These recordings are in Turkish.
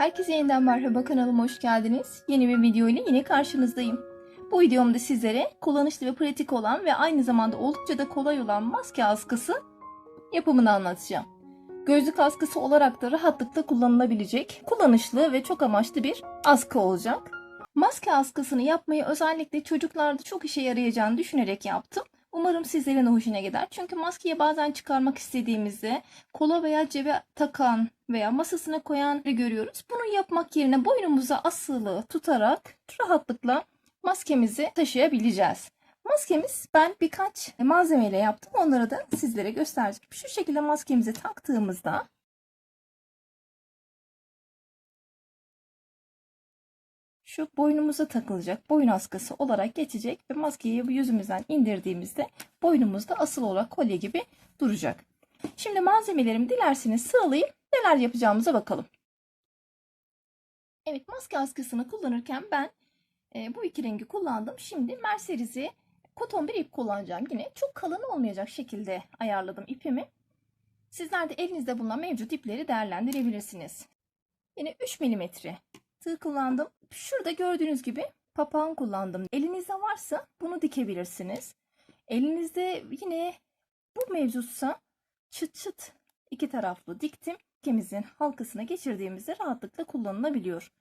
Herkese yeniden merhaba kanalıma hoş geldiniz. Yeni bir video ile yine karşınızdayım. Bu videomda sizlere kullanışlı ve pratik olan ve aynı zamanda oldukça da kolay olan maske askısı yapımını anlatacağım. Gözlük askısı olarak da rahatlıkla kullanılabilecek, kullanışlı ve çok amaçlı bir askı olacak. Maske askısını yapmayı özellikle çocuklarda çok işe yarayacağını düşünerek yaptım. Umarım sizlerin de hoşuna gider. Çünkü maskeyi bazen çıkarmak istediğimizde kola veya cebe takan veya masasına koyan görüyoruz. Bunu yapmak yerine boynumuza asılı tutarak rahatlıkla maskemizi taşıyabileceğiz. Maskemiz ben birkaç malzemeyle yaptım. Onları da sizlere göstereceğim. Şu şekilde maskemizi taktığımızda şu boynumuza takılacak boyun askısı olarak geçecek ve maskeyi yüzümüzden indirdiğimizde boynumuzda asıl olarak kolye gibi duracak. Şimdi malzemelerimi dilerseniz sıralayıp neler yapacağımıza bakalım. Evet maske askısını kullanırken ben e, bu iki rengi kullandım. Şimdi Mercedes'i koton bir ip kullanacağım. Yine çok kalın olmayacak şekilde ayarladım ipimi. Sizler de elinizde bulunan mevcut ipleri değerlendirebilirsiniz. Yine 3 mm tığ kullandım. Şurada gördüğünüz gibi papağan kullandım. Elinizde varsa bunu dikebilirsiniz. Elinizde yine bu mevcutsa çıt çıt iki taraflı diktim. İkimizin halkasına geçirdiğimizde rahatlıkla kullanılabiliyor.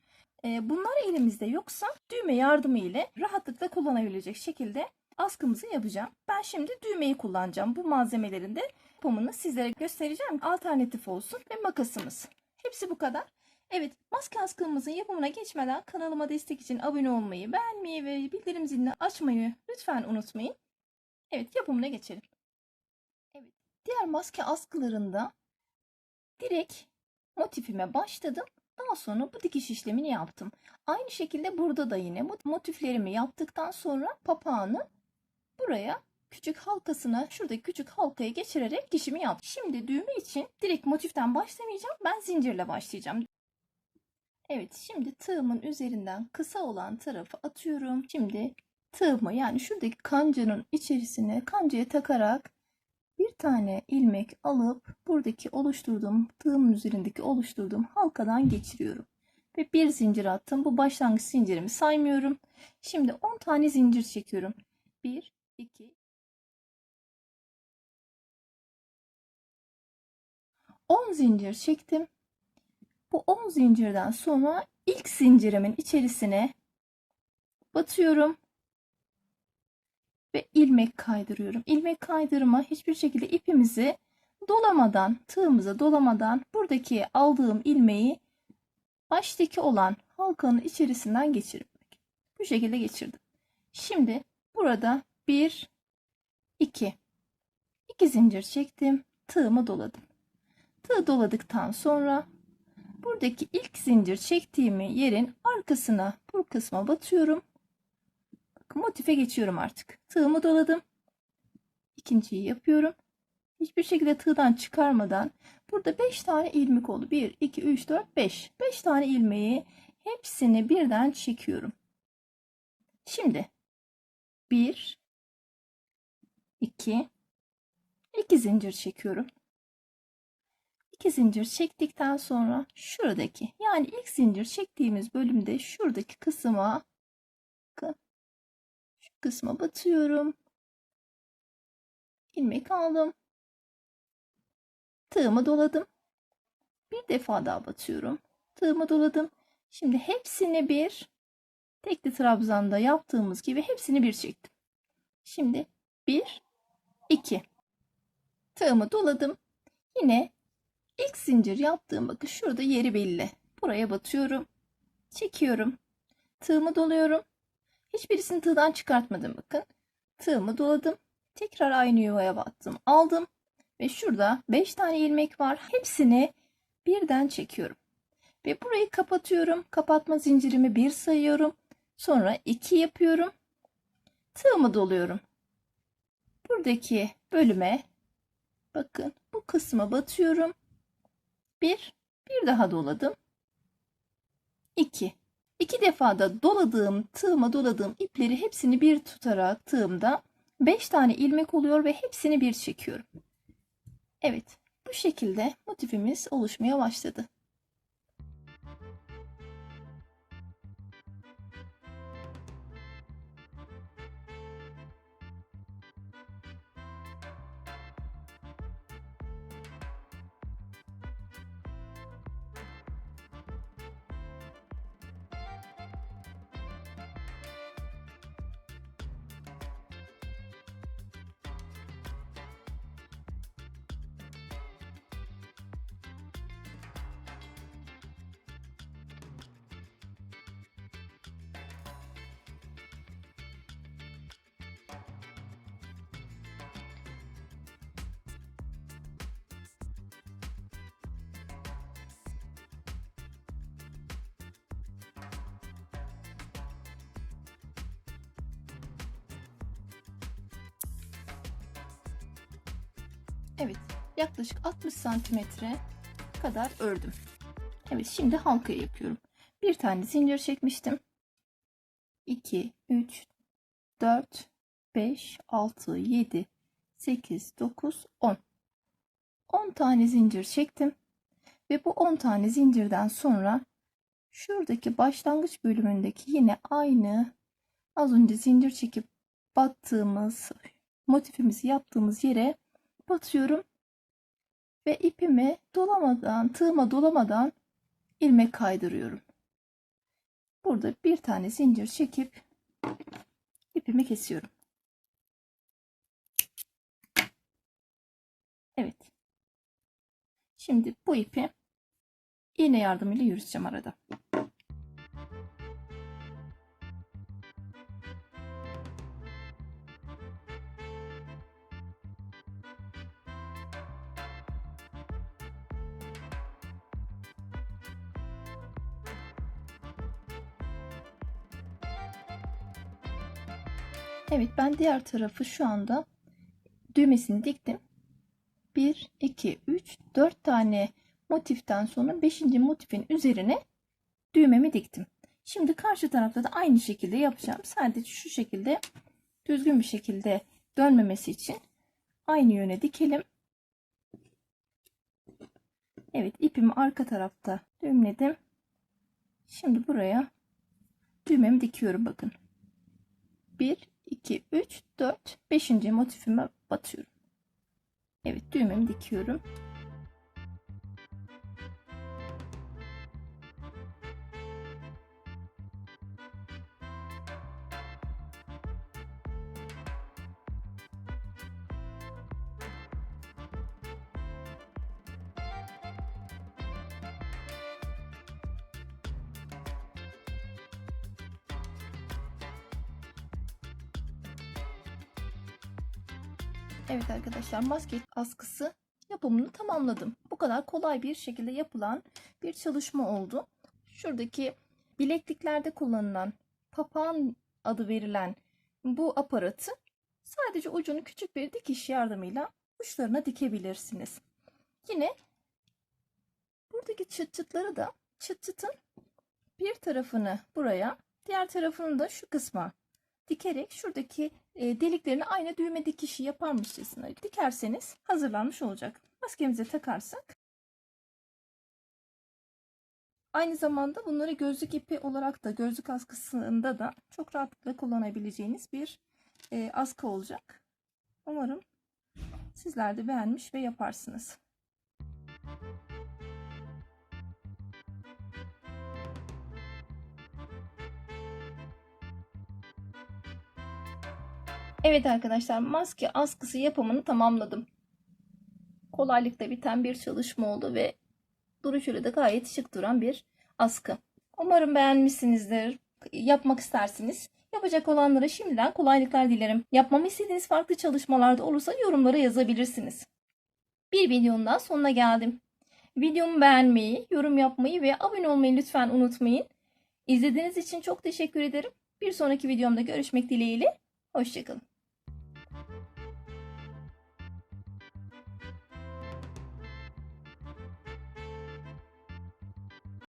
Ee, bunlar elimizde yoksa düğme yardımı ile rahatlıkla kullanabilecek şekilde askımızı yapacağım. Ben şimdi düğmeyi kullanacağım. Bu malzemelerin de yapımını sizlere göstereceğim. Alternatif olsun ve makasımız. Hepsi bu kadar. Evet, maske askımızın yapımına geçmeden kanalıma destek için abone olmayı, beğenmeyi ve bildirim zilini açmayı lütfen unutmayın. Evet, yapımına geçelim. Evet, diğer maske askılarında direkt motifime başladım. Daha sonra bu dikiş işlemini yaptım. Aynı şekilde burada da yine motiflerimi yaptıktan sonra papağanı buraya küçük halkasına şuradaki küçük halkaya geçirerek dikişimi yaptım. Şimdi düğme için direkt motiften başlamayacağım. Ben zincirle başlayacağım. Evet şimdi tığımın üzerinden kısa olan tarafı atıyorum. Şimdi tığımı yani şuradaki kancanın içerisine kancaya takarak bir tane ilmek alıp buradaki oluşturduğum tığımın üzerindeki oluşturduğum halkadan geçiriyorum. Ve bir zincir attım. Bu başlangıç zincirimi saymıyorum. Şimdi 10 tane zincir çekiyorum. 1, 2, 10 zincir çektim. Bu 10 zincirden sonra ilk zincirimin içerisine batıyorum ve ilmek kaydırıyorum. İlmek kaydırma hiçbir şekilde ipimizi dolamadan, tığımıza dolamadan buradaki aldığım ilmeği baştaki olan halkanın içerisinden geçirmek. Bu şekilde geçirdim. Şimdi burada 1 2 2 zincir çektim. Tığımı doladım. Tığ doladıktan sonra buradaki ilk zincir çektiğimi yerin arkasına bu kısma batıyorum. Motife geçiyorum artık. Tığımı doladım. İkinciyi yapıyorum. Hiçbir şekilde tığdan çıkarmadan burada 5 tane ilmek oldu. 1, 2, 3, 4, 5. 5 tane ilmeği hepsini birden çekiyorum. Şimdi 1, 2, 2 zincir çekiyorum. 2 zincir çektikten sonra şuradaki yani ilk zincir çektiğimiz bölümde şuradaki kısma kısma batıyorum. ilmek aldım. Tığımı doladım. Bir defa daha batıyorum. Tığımı doladım. Şimdi hepsini bir tekli trabzanda yaptığımız gibi hepsini bir çektim. Şimdi bir, iki. Tığımı doladım. Yine ilk zincir yaptığım bakın şurada yeri belli. Buraya batıyorum. Çekiyorum. Tığımı doluyorum. Hiçbirisini tığdan çıkartmadım bakın. Tığımı doladım. Tekrar aynı yuvaya battım. Aldım. Ve şurada 5 tane ilmek var. Hepsini birden çekiyorum. Ve burayı kapatıyorum. Kapatma zincirimi bir sayıyorum. Sonra 2 yapıyorum. Tığımı doluyorum. Buradaki bölüme bakın bu kısma batıyorum. Bir, bir daha doladım. İki. İki defa da doladığım, tığıma doladığım ipleri hepsini bir tutarak tığımda 5 tane ilmek oluyor ve hepsini bir çekiyorum. Evet, bu şekilde motifimiz oluşmaya başladı. Evet, yaklaşık 60 santimetre kadar ördüm. Evet, şimdi halkayı yapıyorum. Bir tane zincir çekmiştim. 2, 3, 4, 5, 6, 7, 8, 9, 10. 10 tane zincir çektim. Ve bu 10 tane zincirden sonra şuradaki başlangıç bölümündeki yine aynı az önce zincir çekip battığımız motifimizi yaptığımız yere batıyorum ve ipimi dolamadan tığıma dolamadan ilmek kaydırıyorum. Burada bir tane zincir çekip ipimi kesiyorum. Evet. Şimdi bu ipi iğne yardımıyla yürüteceğim arada. Evet ben diğer tarafı şu anda düğmesini diktim. 1, 2, 3, 4 tane motiften sonra 5. motifin üzerine düğmemi diktim. Şimdi karşı tarafta da aynı şekilde yapacağım. Sadece şu şekilde düzgün bir şekilde dönmemesi için aynı yöne dikelim. Evet ipimi arka tarafta düğümledim. Şimdi buraya düğmemi dikiyorum bakın. 1, 2, 3, 4, 5. motifime batıyorum. Evet düğmemi dikiyorum. Evet arkadaşlar maske askısı yapımını tamamladım. Bu kadar kolay bir şekilde yapılan bir çalışma oldu. Şuradaki bilekliklerde kullanılan papağan adı verilen bu aparatı sadece ucunu küçük bir dikiş yardımıyla uçlarına dikebilirsiniz. Yine buradaki çıt çıtları da çıt çıtın bir tarafını buraya diğer tarafını da şu kısma dikerek şuradaki e, deliklerini aynı düğme dikişi yaparmışçasına dikerseniz hazırlanmış olacak. Maskemize takarsak aynı zamanda bunları gözlük ipi olarak da gözlük askısında da çok rahatlıkla kullanabileceğiniz bir e, askı olacak. Umarım sizler de beğenmiş ve yaparsınız. Evet arkadaşlar maske askısı yapımını tamamladım. Kolaylıkla biten bir çalışma oldu ve duruşuyla da gayet şık duran bir askı. Umarım beğenmişsinizdir. Yapmak istersiniz. Yapacak olanlara şimdiden kolaylıklar dilerim. Yapmamı istediğiniz farklı çalışmalarda olursa yorumlara yazabilirsiniz. Bir videonun daha sonuna geldim. Videomu beğenmeyi, yorum yapmayı ve abone olmayı lütfen unutmayın. İzlediğiniz için çok teşekkür ederim. Bir sonraki videomda görüşmek dileğiyle. Hoşçakalın.